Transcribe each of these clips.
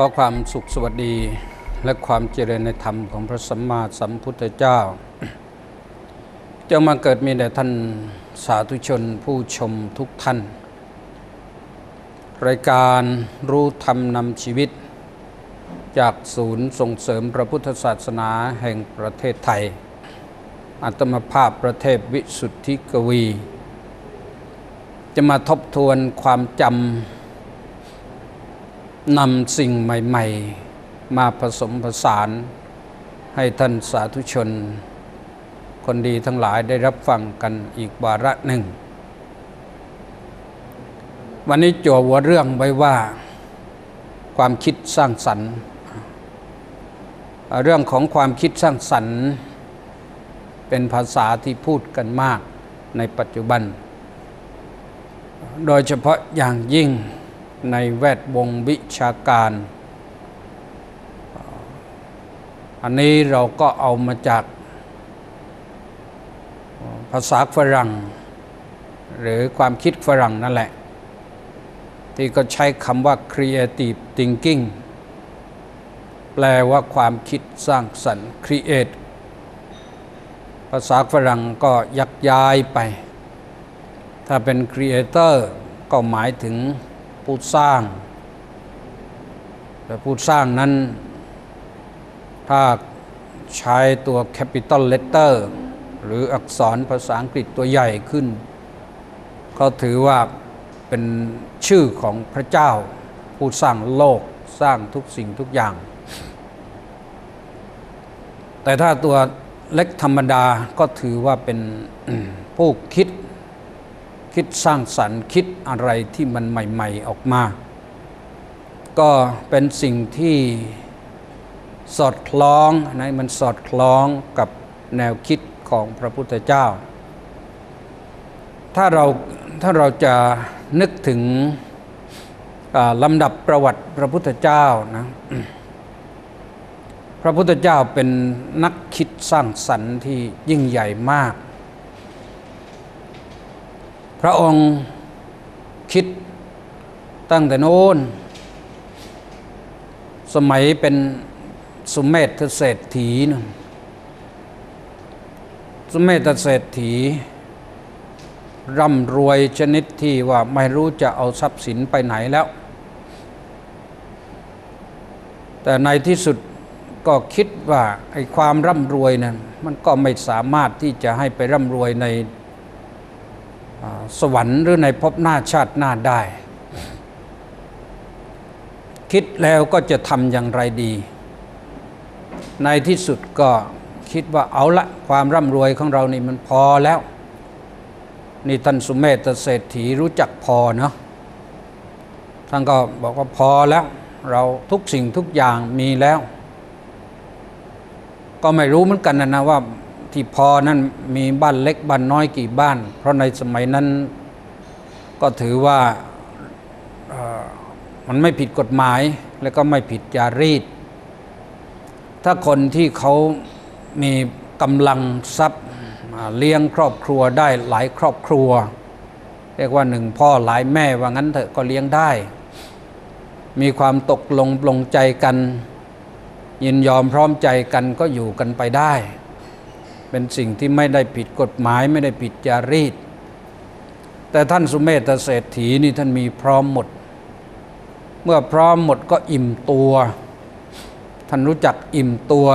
ขอความสุขสวัสดีและความเจริญในธรรมของพระสัมมาสัมพุทธเจ้าจะมาเกิดมีแด่ท่านสาธุชนผู้ชมทุกท่าน รายการรู้ธรรมนำชีวิต จากศูนย์ส่งเสริมพระพุทธศาสนาแห่งประเทศไทย อัตมภาพประเทศวิสุทธิกวี จะมาทบทวนความจำ นำสิ่งใหม่ ๆ มาผสมผสาน ให้ท่านสาธุชน คนดีทั้งหลายได้รับฟังกันอีกวาระหนึ่ง วันนี้จั่วหัวเรื่องไว้ว่า ความคิดสร้างสรรค์เรื่องของความคิดสร้างสรรค์ เป็นภาษาที่พูดกันมากในปัจจุบัน โดยเฉพาะอย่างยิ่ง ในแวดวงวิชาการ อันนี้เราก็เอามาจากภาษาฝรั่ง หรือความคิดฝรั่งนั่นแหละ ที่ก็ใช้คำว่า creative thinking แปลว่าความคิดสร้างสรรค์ create ภาษาฝรั่งก็ยักย้ายไป ถ้าเป็น creator ก็หมายถึง ผู้สร้าง แต่ผู้สร้างนั้น ถ้าใช้ตัว capital letter หรืออักษรภาษาอังกฤษตัวใหญ่ขึ้น ก็ถือว่าเป็นชื่อของพระเจ้า ผู้สร้างโลกสร้างทุกสิ่งทุกอย่าง แต่ถ้าตัวเล็กธรรมดาก็ถือว่าเป็นผู้คิด คิดสร้างสรรค์คิดอะไรที่มันใหม่ ๆออกมา ก็เป็นสิ่งที่สอดคล้องนะมันสอดคล้องกับแนวคิดของพระพุทธเจ้า ถ้าเราถ้าเราจะนึกถึงลำดับประวัติพระพุทธเจ้านะพระพุทธเจ้าเป็นนักคิดสร้างสรรค์ที่ยิ่งใหญ่มาก พระองค์คิดตั้งแต่โน้น สมัยเป็นสุมเมธเศรษฐีนะสุมเมธเศรษฐี ร่ำรวยชนิดที่ว่าไม่รู้จะเอาทรัพย์สินไปไหนแล้ว แต่ในที่สุดก็คิดว่าไอ้ความร่ำรวยนั้นมันก็ไม่สามารถที่จะให้ไปร่ำรวยใน สวรรค์หรือในภพหน้าชาติหน้าได้ คิดแล้วก็จะทำอย่างไรดี ในที่สุดก็คิดว่าเอาละความร่ำรวยของเรานี่มันพอแล้ว นี่ท่านสุเมธเศรษฐีรู้จักพอเนาะท่านก็บอกว่าพอแล้ว เราทุกสิ่งทุกอย่างมีแล้ว ก็ไม่รู้เหมือนกันนะนะว่า ที่พอนั้นมีบ้านเล็กบ้านน้อยกี่บ้าน เพราะในสมัยนั้นก็ถือว่ามันไม่ผิดกฎหมาย และก็ไม่ผิดจารีต ถ้าคนที่เขามีกำลังทรัพย์เลี้ยงครอบครัวได้หลายครอบครัว เรียกว่าหนึ่งพ่อหลายแม่ว่างั้นเถอะก็เลี้ยงได้ มีความตกลงปลงใจกัน ยินยอมพร้อมใจกันก็อยู่กันไปได้ เป็นสิ่งที่ไม่ได้ผิดกฎหมายไม่ได้ผิดจารีต แต่ท่านสุเมธเศรษฐีนี่ท่านมีพร้อมหมด เมื่อพร้อมหมดก็อิ่มตัว ท่านรู้จักอิ่มตัว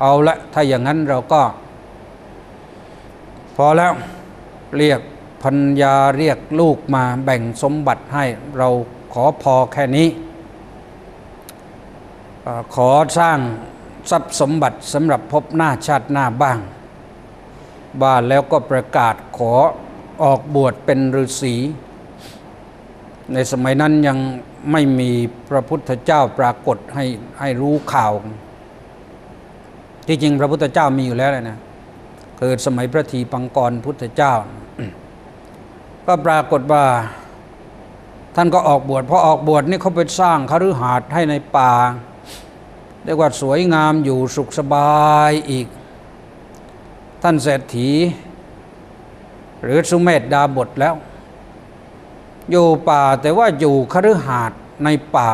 เอาละถ้าอย่างนั้นเราก็ พอแล้วเรียกพัญญาเรียกลูกมาแบ่งสมบัติให้เราขอพอแค่นี้ ขอสร้าง ทรัพย์สมบัติสำหรับพบหน้าชาติหน้าบ้างบ้านแล้วก็ประกาศขอออกบวชเป็นฤาษีในสมัยนั้นยังไม่มีพระพุทธเจ้าปรากฏให้ให้รู้ข่าว ที่จริงพระพุทธเจ้ามีอยู่แล้วเลยนะเกิดสมัยพระทีปังกรพุทธเจ้า ก็ปรากฏว่าท่านก็ออกบวชพอออกบวชนี่เขาไปสร้างคฤหาสน์ให้ในป่า เรียกว่าสวยงามอยู่สุขสบายอีก ท่านเศรษฐี หรือสุเมธดาบทแล้ว อยู่ป่าแต่ว่าอยู่คฤหาสน์ในป่า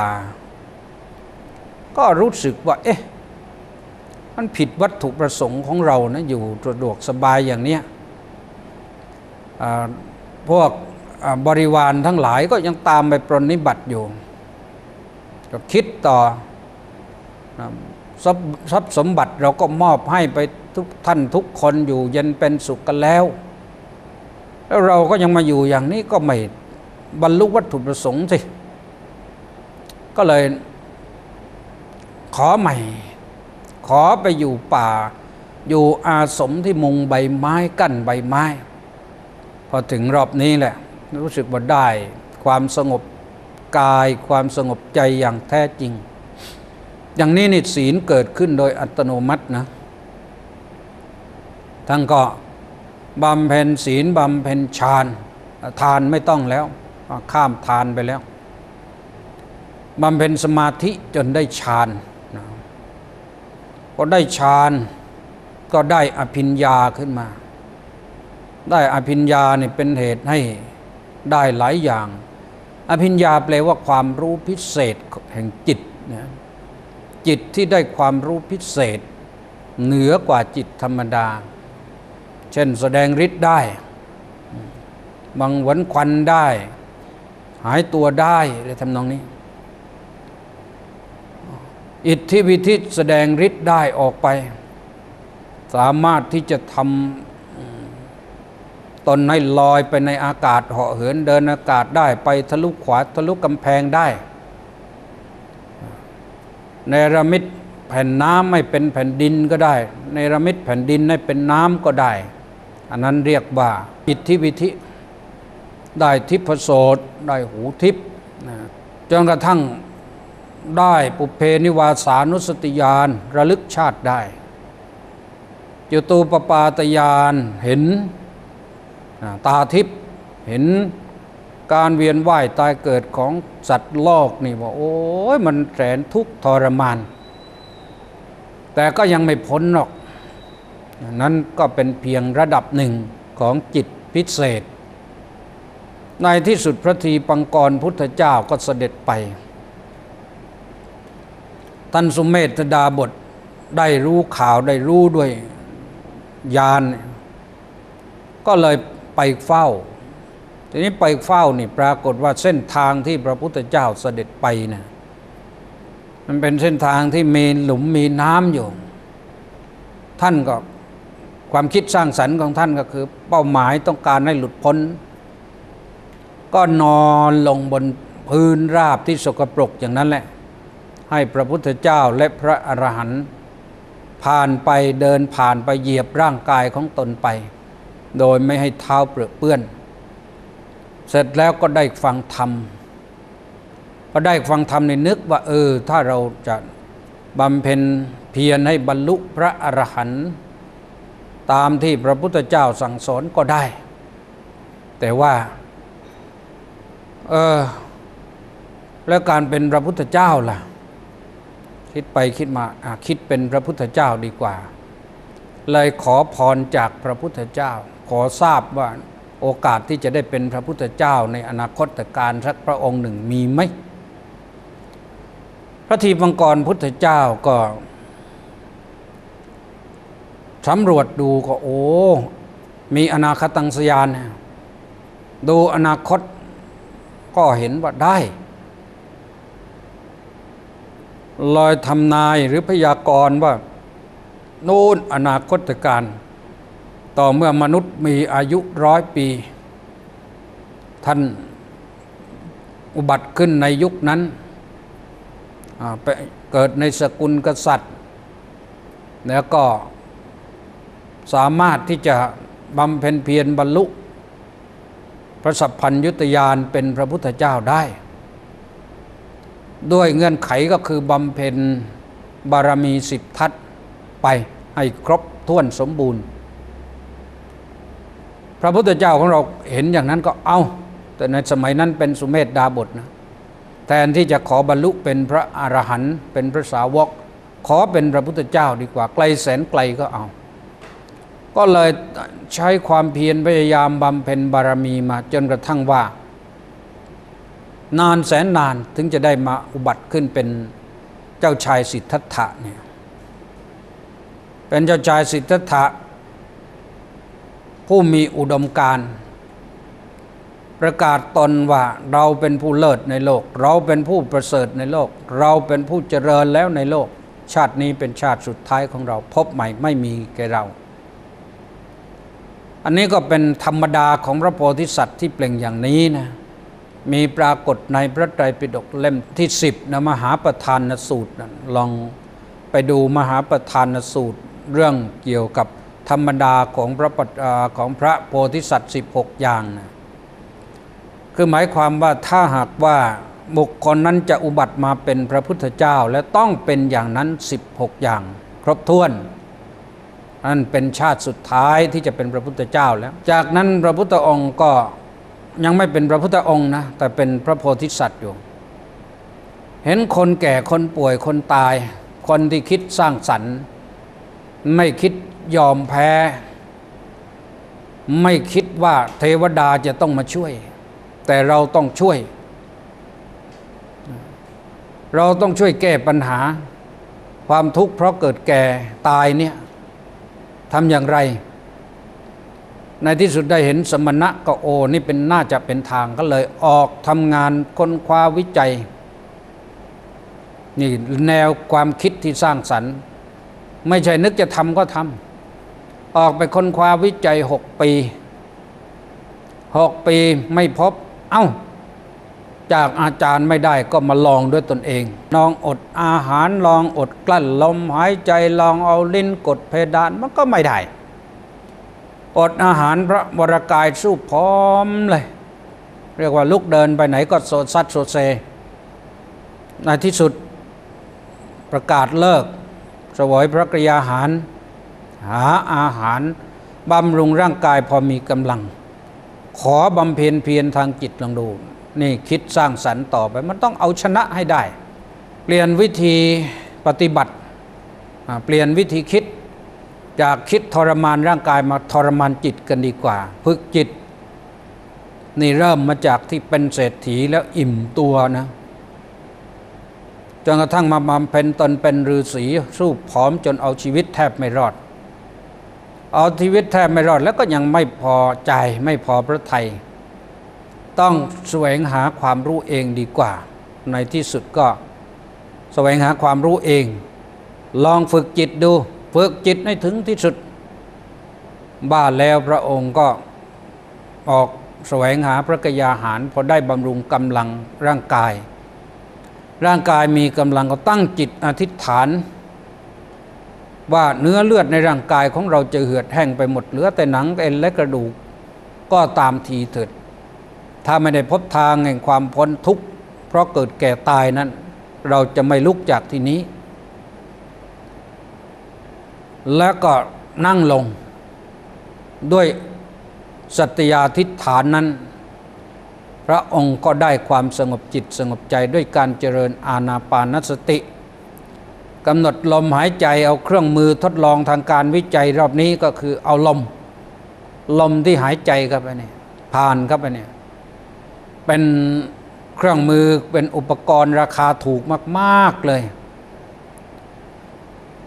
ก็รู้สึกว่า เอ๊ะ มันผิดวัตถุประสงค์ของเรานะอยู่สะดวกสบายอย่างเนี้ยพวกบริวารทั้งหลายก็ยังตามไปปรนนิบัติอยู่ก็คิดต่อ ทรัพย์สมบัติเราก็มอบให้ไปทุกท่านทุกคนอยู่เย็นเป็นสุขกันแล้ว แล้วเราก็ยังมาอยู่อย่างนี้ก็ไม่บรรลุวัตถุประสงค์สิ ก็เลยขอใหม่ ขอไปอยู่ป่า อยู่อาสมที่มุงใบไม้กั้นใบไม้ พอถึงรอบนี้แหละ รู้สึกว่าได้ ความสงบกายความสงบใจอย่างแท้จริง อย่างนี้นิศีลเกิดขึ้นโดยอัตโนมัตินะทั้งก็บำเพ็ญศีลบำเพ็ญฌานทานไม่ต้องแล้ว ข้ามทานไปแล้วบำเพ็ญสมาธิจนได้ฌานนะพอได้ฌานก็ได้อภิญญาขึ้นมา ได้อภิญญาเนี่ยเป็นเหตุให้ได้หลายอย่าง อภิญญาแปลว่าความรู้พิเศษแห่งจิตนะ จิตที่ได้ความรู้พิเศษ เหนือกว่าจิตธรรมดา เช่นแสดงฤทธิ์ได้บังหวนควันได้ หายตัวได้อะไรทำนองนี้ อิทธิวิธิแสดงฤทธิ์ได้ออกไป สามารถที่จะทำตนให้ลอยไปในอากาศเหาะเหินเดินอากาศได้ไปทะลุขวาทะลุกำแพงได้ ในระมิดแผ่นน้ำไม่เป็นแผ่นดินก็ได้ ในระมิดแผ่นดินให้เป็นน้ำก็ได้ อันนั้นเรียกว่าอิทธิวิธิ ได้ทิพโสตได้หูทิพนะจนกระทั่งได้ปุเพนิวาสานุสติญาณระลึกชาติได้จตูปปาตญาณเห็นตาทิพเห็น การเวียนว่ายตายเกิดของสัตว์โลกนี่ว่าโอ้ยมันแสนทุกข์ทรมาน แต่ก็ยังไม่พ้นหรอก นั้นก็เป็นเพียงระดับหนึ่งของจิตพิเศษ ในที่สุดพระทีปังกรพุทธเจ้าก็เสด็จไปท่านสุเมธดาบทได้รู้ข่าวได้รู้ด้วยญาณก็เลยไปเฝ้า ทีนี้ไปเฝ้านี่ปรากฏว่าเส้นทางที่พระพุทธเจ้าเสด็จไปนะ่ยมันเป็นเส้นทางที่มีหลุมมีน้ำอยู่ ท่านก็ความคิดสร้างสรรค์ของท่านก็คือ เป้าหมายต้องการให้หลุดพ้น ก็นอนลงบนพื้นราบที่สกปรกอย่างนั้นแหละ ให้พระพุทธเจ้าและพระอรหันต์ผ่านไปเดินผ่านไปเหยียบร่างกายของตนไป โดยไม่ให้เท้าเปรอะเปื้อน เสร็จแล้วก็ได้ฟังธรรมพอได้ฟังธรรมในนึกว่าเออ ถ้าเราจะบำเพ็ญเพียรให้บรรลุพระอรหันต์ตามที่พระพุทธเจ้าสั่งสอนก็ได้ แต่ว่าเออแล้วการเป็นพระพุทธเจ้าล่ะ คิดไปคิดมาคิดเป็นพระพุทธเจ้าดีกว่า เลยขอพรจากพระพุทธเจ้า ขอทราบว่า โอกาสที่จะได้เป็นพระพุทธเจ้าในอนาคตการสักพระองค์หนึ่งมีไหมพระทีปังกรพุทธเจ้าก็สำรวจดูก็โอ้มีอนาคตังสยานดูอนาคตก็เห็นว่าได้ ลอยทำนายหรือพยากรณ์ว่า โน่นอนาคตการ ต่อเมื่อมนุษย์มีอายุร้อยปี ท่านอุบัติขึ้นในยุคนั้นไปเกิดในสกุลกษัตริย์ แล้วก็สามารถที่จะบำเพ็ญเพียรบรรลุ พระสัพพัญยุตยานเป็นพระพุทธเจ้าได้ ด้วยเงื่อนไขก็คือบำเพ็ญบารมีสิบทัศไปให้ครบถ้วนสมบูรณ์ พระพุทธเจ้าของเราเห็นอย่างนั้นก็เอาแต่ในสมัยนั้นเป็นสุเมธดาบทนะแทนที่จะขอบรรลุเป็นพระอรหันต์เป็นพระสาวก ขอเป็นพระพุทธเจ้าดีกว่า ไกลแสนไกลก็เอา ก็เลยใช้ความเพียรพยายามบำเพ็ญบารมีมาจนกระทั่งว่า นานแสนนานถึงจะได้มาอุบัติขึ้นเป็นเจ้าชายสิทธัตถะเนี่ยเป็นเจ้าชายสิทธัตถะ ผู้มีอุดมการประกาศตนว่าเราเป็นผู้เลิศในโลก เราเป็นผู้ประเสริฐในโลก เราเป็นผู้เจริญแล้วในโลก ชาตินี้เป็นชาติสุดท้ายของเรา พบใหม่ไม่มีแก่เรา อันนี้ก็เป็นธรรมดาของพระโพธิสัตว์ที่เปล่งอย่างนี้นะมีปรากฏในพระไตรปิฎกเล่มที่สิบนะมหาประธานสูตรนะลองไปดูมหาประธานสูตร เรื่องเกี่ยวกับ ธรรมดาของพระปของพระโพธิสัตว์ 16 อย่าง คือหมายความว่าถ้าหากว่าบุคคลนั้นจะอุบัติมาเป็นพระพุทธเจ้าและต้องเป็นอย่างนั้น 16 อย่าง ครบถ้วนนั่นเป็นชาติสุดท้ายที่จะเป็นพระพุทธเจ้าแล้ว จากนั้นพระพุทธองค์ก็ยังไม่เป็นพระพุทธองค์นะแต่เป็นพระโพธิสัตว์อยู่ เห็นคนแก่คนป่วยคนตาย คนที่คิดสร้างสรรค์ ไม่คิด ยอมแพ้ ไม่คิดว่าเทวดาจะต้องมาช่วย แต่เราต้องช่วย เราต้องช่วยแก้ปัญหา ความทุกข์เพราะเกิดแก่ตายเนี่ยทำอย่างไร ในที่สุดได้เห็นสมณะก็โอนี่เป็นน่าจะเป็นทางก็เลยออกทำงานค้นคว้าวิจัยนี่แนวความคิดที่สร้างสรรค์ ไม่ใช่นึกจะทำก็ทำ ออกไปค้นคว้าวิจัยหกปีหกปีไม่พบ เอ้า จากอาจารย์ไม่ได้ก็มาลองด้วยตนเอง ลองอดอาหารลองอดกลั้นลมหายใจลองเอาลิ้นกดเพดานมันก็ไม่ได้ อดอาหารพระวรกายสู้พร้อมเลย เรียกว่าลุกเดินไปไหนก็โสดซัดโสดเซ ในที่สุดประกาศเลิกสวยพระกรยาหาร หาอาหารบำรุงร่างกายพอมีกำลัง ขอบำเพ็ญเพียรทางจิตลองดู นี่คิดสร้างสรรค์ต่อไป มันต้องเอาชนะให้ได้ เปลี่ยนวิธีปฏิบัติ เปลี่ยนวิธีคิด จากคิดทรมานร่างกายมาทรมานจิตกันดีกว่าฝึกจิต นี่เริ่มมาจากที่เป็นเศรษฐีแล้วอิ่มตัวนะจนกระทั่งมาบำเพ็ญตนเป็นฤาษีสู้ผอมจนเอาชีวิตแทบไม่รอด เอาชีวิตแทบไม่รอดแล้วก็ยังไม่พอใจไม่พอพระไทย ต้องแสวงหาความรู้เองดีกว่า ในที่สุดก็แสวงหาความรู้เอง ลองฝึกจิตดู ฝึกจิตให้ถึงที่สุด บ้าแล้วพระองค์ก็ออกแสวงหาพระกยาหารพอได้บำรุงกำลังร่างกาย ร่างกายมีกำลังก็ตั้งจิตอธิษฐาน ว่าเนื้อเลือดในร่างกายของเราจะเหือดแห้งไปหมดเหลือแต่หนังเอ็นและกระดูกก็ตามทีเถิด ถ้าไม่ได้พบทางแห่งความพ้นทุกข์ เพราะเกิดแก่ตายนั้น เราจะไม่ลุกจากที่นี้ แล้วก็นั่งลง ด้วยสัตยาธิฐานนั้น พระองค์ก็ได้ความสงบจิตสงบใจด้วยการเจริญอาณาปานสติ กำหนดลมหายใจเอาเครื่องมือทดลองทางการวิจัยรอบนี้ก็คือเอาลม ลมที่หายใจเข้าไปเนี่ยผ่านเข้าไปเนี่ยเป็นเครื่องมือเป็นอุปกรณ์ราคาถูกมาก ๆ เลย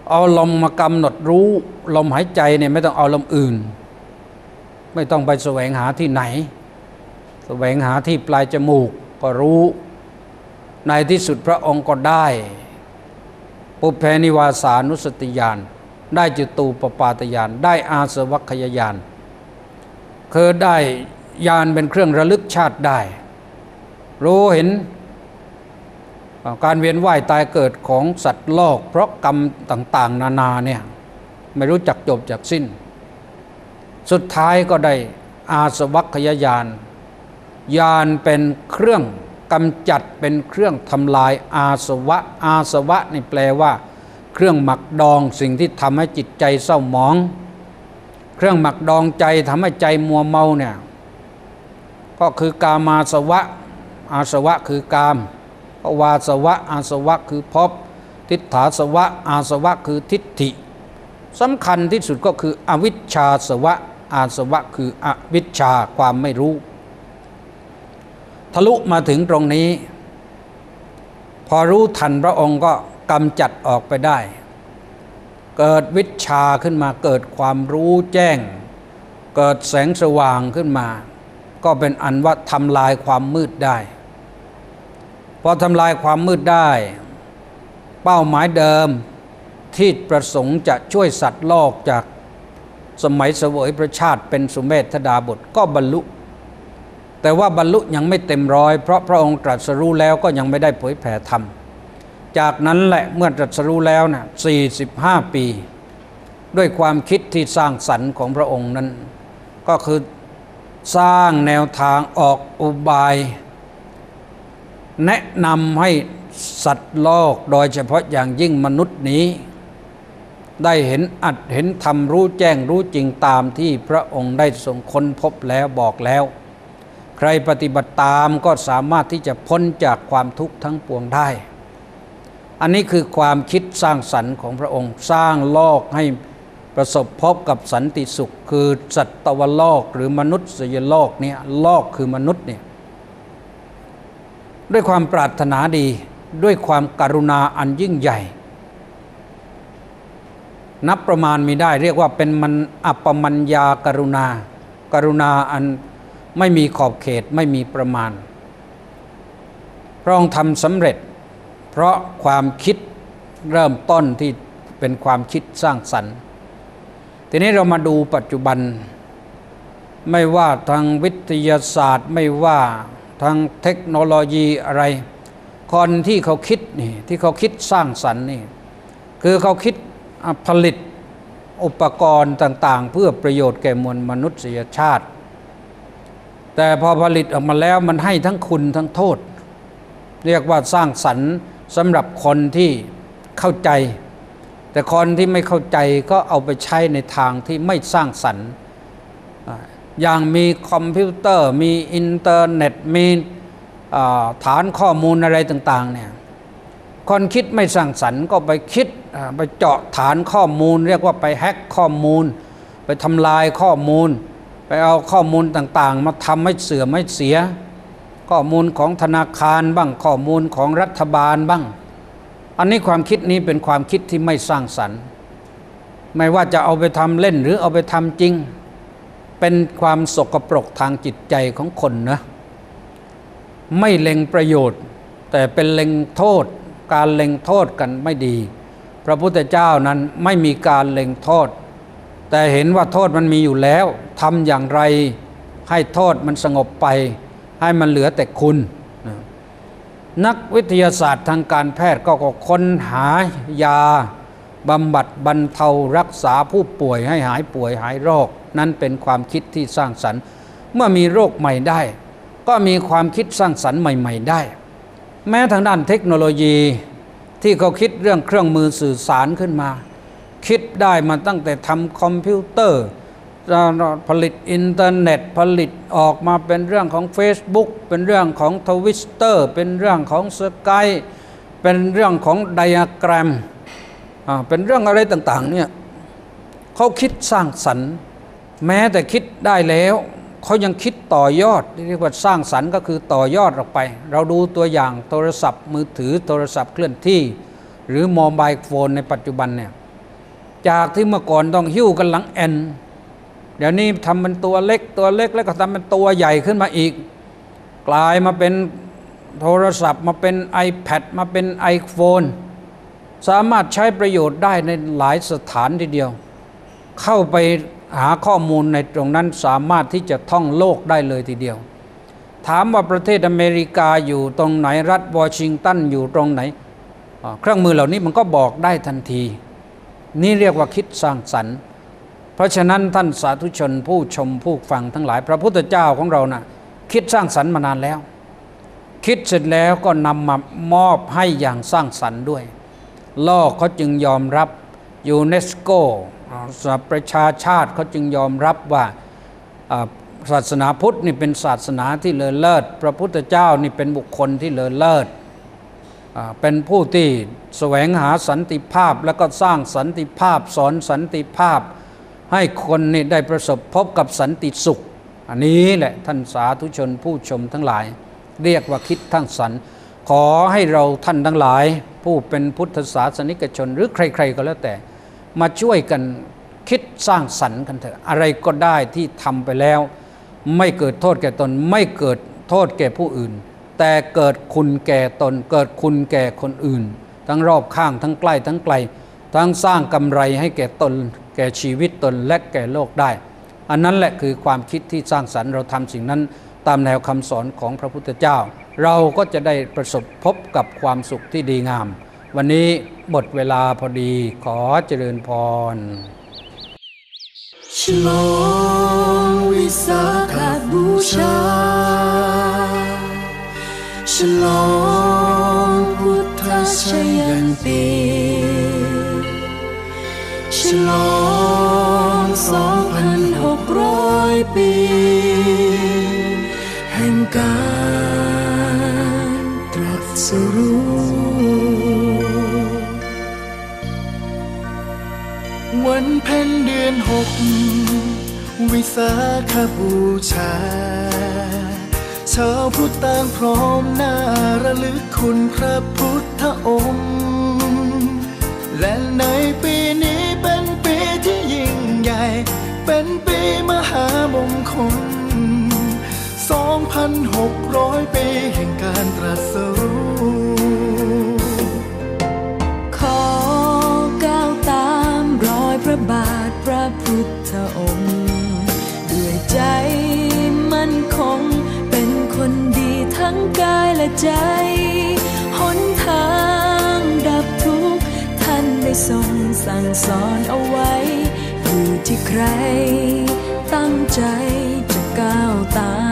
เอาลมมากำหนดรู้ ลมหายใจเนี่ยไม่ต้องเอาลมอื่น ไม่ต้องไปแสวงหาที่ไหน แสวงหาที่ปลายจมูกก็รู้ ในที่สุดพระองค์ก็ได้ ปุเพนิวาสานุสติญาณได้จตูปปาตญาณได้อาสวัคยญาณคือได้ญาณเป็นเครื่องระลึกชาติได้ รู้เห็นการเวียนว่ายตายเกิดของสัตว์โลก เพราะกรรมต่าง ๆ นานาเนี่ยไม่รู้จักจบจากสิ้น สุดท้ายก็ได้อาสวัคยญาณญาณเป็นเครื่อง กำจัดเป็นเครื่องทำลายอาสวะ อาสวะนี่แปลว่า เครื่องหมักดองสิ่งที่ทำให้จิตใจเศร้าหมอง เครื่องหมักดองใจทำให้ใจมัวเมาเนี่ยก็คือกามาสวะ อาสวะคือกามภวาสวะ อาสวะคือภพทิฏฐาสวะ อาสวะคือทิฏฐิสำคัญที่สุดก็คืออวิชชาสวะ อาสวะคืออวิชชาความไม่รู้ ทะลุมาถึงตรงนี้ พอรู้ทันพระองค์ก็กำจัดออกไปได้ เกิดวิชาขึ้นมาเกิดความรู้แจ้ง เกิดแสงสว่างขึ้นมา ก็เป็นอันว่าทำลายความมืดได้ พอทำลายความมืดได้ เป้าหมายเดิมที่ประสงค์จะช่วยสัตว์โลกจากสมัยเสวยพระชาติเป็นสุเมธดาบทก็บรรลุ แต่ว่าบรรลุยังไม่เต็มร้อยเพราะพระองค์ตรัสรู้แล้วก็ยังไม่ได้เผยแผ่ธรรม จากนั้นแหละเมื่อตรัสรู้แล้วนะ45 ปี ด้วยความคิดที่สร้างสรรค์ของพระองค์นั้น ก็คือสร้างแนวทางออกอุบาย แนะนำให้สัตว์โลกโดยเฉพาะอย่างยิ่งมนุษย์นี้ ได้เห็นอัดเห็นธรรมรู้แจ้งรู้จริงตามที่พระองค์ได้ทรงค้นพบแล้วบอกแล้ว ใครปฏิบัติตามก็สามารถที่จะพ้นจากความทุกข์ทั้งปวงได้ อันนี้คือความคิดสร้างสรรค์ของพระองค์ สร้างโลกให้ประสบพบกับสันติสุข คือสัตวโลกหรือมนุษยโลกเนี่ยโลกคือมนุษย์เนี่ยด้วยความปรารถนาดีด้วยความกรุณาอันยิ่งใหญ่ นับประมาณมีได้เรียกว่าเป็นมันอัปปมัญญากรุณา กรุณาอัน ไม่มีขอบเขตไม่มีประมาณ พระองค์ทำสำเร็จ เพราะความคิดเริ่มต้นที่เป็นความคิดสร้างสรรค์ ทีนี้เรามาดูปัจจุบัน ไม่ว่าทางวิทยาศาสตร์ไม่ว่าทางเทคโนโลยีอะไร คนที่เขาคิดนี่ที่เขาคิดสร้างสรรค์นี่คือเขาคิดผลิตอุปกรณ์ต่าง ๆ เพื่อประโยชน์แก่มวลมนุษยชาติ แต่พอผลิตออกมาแล้วมันให้ทั้งคุณทั้งโทษ เรียกว่าสร้างสรรค์สำหรับคนที่เข้าใจ แต่คนที่ไม่เข้าใจก็เอาไปใช้ในทางที่ไม่สร้างสรรค์อย่างมีคอมพิวเตอร์มีอินเทอร์เน็ตมีฐานข้อมูลอะไรต่างๆเนี่ยคนคิดไม่สร้างสรรค์ก็ไปคิดไปเจาะฐานข้อมูล เรียกว่าไปแฮ็กข้อมูล ไปทำลายข้อมูล ไปเอาข้อมูลต่างๆ มาทำให้เสื่อมให้เสีย ข้อมูลของธนาคารบ้างข้อมูลของรัฐบาลบ้าง อันนี้ความคิดนี้เป็นความคิดที่ไม่สร้างสรรค์ ไม่ว่าจะเอาไปทำเล่นหรือเอาไปทำจริง เป็นความสกปรกทางจิตใจของคนนะไม่เล็งประโยชน์ แต่เป็นเล็งโทษ การเล็งโทษกันไม่ดี พระพุทธเจ้านั้นไม่มีการเล็งโทษ แต่เห็นว่าโทษมันมีอยู่แล้วทำอย่างไรให้โทษมันสงบไป ให้มันเหลือแต่คุณ นักวิทยาศาสตร์ทางการแพทย์ก็ก็ค้นหายาบำบัดบรรเทารักษาผู้ป่วยให้หายป่วยหายโรค นั้นเป็นความคิดที่สร้างสรรค์ เมื่อมีโรคใหม่ได้ ก็มีความคิดสร้างสรรค์ใหม่ ๆ ได้ แม้ทางด้านเทคโนโลยีที่เขาคิดเรื่องเครื่องมือสื่อสารขึ้นมา คิดได้มาตั้งแต่ทำคอมพิวเตอร์ ผลิตอินเทอร์เน็ตผลิตออกมาเป็นเรื่องของ Facebook เป็นเรื่องของทวิสเตอร์เป็นเรื่องของสกายเป็นเรื่องของไดอะแกรมเป็นเรื่องอะไรต่างๆเนี่ยเขาคิดสร้างสรรค์ แม้แต่คิดได้แล้วเขายังคิดต่อยอดเรียกว่าสร้างสรรค์ก็คือต่อยอดออกไป เราดูตัวอย่างโทรศัพท์มือถือโทรศัพท์เคลื่อนที่ หรือโมบายโฟนในปัจจุบันเนี่ย จากที่เมื่อก่อนต้องหิ้วกันหลังแอนเดี๋ยวนี้ทำเป็นตัวเล็กตัวเล็กแล้วก็ทำเป็นตัวใหญ่ขึ้นมาอีก กลายมาเป็นโทรศัพท์ มาเป็น iPad มาเป็น iPhone สามารถใช้ประโยชน์ได้ในหลายสถานทีเดียว เข้าไปหาข้อมูลในตรงนั้นสามารถที่จะท่องโลกได้เลยทีเดียว ถามว่าประเทศอเมริกาอยู่ตรงไหนรัฐวอชิงตันอยู่ตรงไหน เครื่องมือเหล่านี้มันก็บอกได้ทันที นี่เรียกว่าคิดสร้างสรรค์ เพราะฉะนั้นท่านสาธุชนผู้ชมผู้ฟังทั้งหลาย พระพุทธเจ้าของเรานะ่ะคิดสร้างสรรค์มานานแล้ว คิดเสร็จแล้วก็นำมามอบให้อย่างสร้างสรรค์ด้วยโลกเขาจึงยอมรับยูเนสโกสหประชาชาติเขาจึงยอมรับว่าศาสนาพุทธนี่เป็นศาสนาที่เลอเลิศ พระพุทธเจ้านี่เป็นบุคคลที่เลอเลิศ เป็นผู้ที่แสวงหาสันติภาพแล้วก็สร้างสันติภาพสอนสันติภาพ ให้คนนี่ได้ประสบพบกับสันติสุข อันนี้แหละท่านสาธุชนผู้ชมทั้งหลาย เรียกว่าคิดทั้งสรรขอให้เราท่านทั้งหลาย ผู้เป็นพุทธศาสนิกชน หรือใคร ๆ ก็แล้วแต่ มาช่วยกันคิดสร้างสรรค์กันเถอะอะไรก็ได้ที่ทำไปแล้ว ไม่เกิดโทษแก่ตนไม่เกิดโทษแก่ผู้อื่น แต่เกิดคุณแก่ตน เกิดคุณแก่คนอื่น ทั้งรอบข้างทั้งใกล้ทั้งไกล ทั้งสร้างกำไรให้แก่ตน แก่ชีวิตตนและแก่โลกได้ อันนั้นแหละคือความคิดที่สร้างสรรค์เราทำสิ่งนั้นตามแนวคำสอนของพระพุทธเจ้า เราก็จะได้ประสบพบกับความสุขที่ดีงาม วันนี้หมดเวลาพอดีขอเจริญพรฉลองวิสาขบูชา ฉลองพุทธชยันตีฉลองสองพันหกร้อยปี แห่งการตรัสรู้วันเพ็ญเดือนหกวิสาขบูชา ชาวพุทธต่างพร้อมหน้าระลึกคุณพระพุทธองค์ และในปีนี้เป็นปีที่ยิ่งใหญ่ เป็นปีมหามงคล 2,600 ปี และใจหนทางดับทุกข์ท่านได้ทรงสั่งสอนเอาไว้ อยู่ที่ใคร ตั้งใจจะก้าวตาม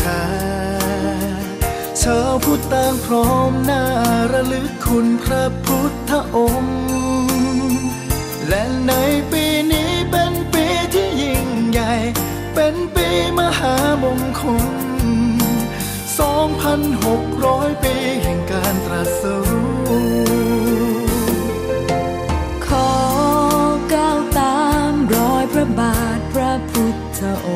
ชา ชาวพุทธต่างพร้อมหน้าระลึกคุณพระพุทธองค์ และในปีนี้เป็นปีที่ยิ่งใหญ่ เป็นปีมหามงคล 2,600 ปีแห่งการตรัสรู้ขอก้าวตามรอยพระบาทพระพุทธองค์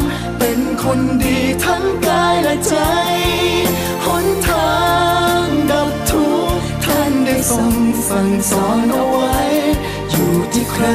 คนดีทั้งกายและใจหนทางดับทุกท่านได้ทรงสั่งสอนเอาไว้ อยู่ที่ใคร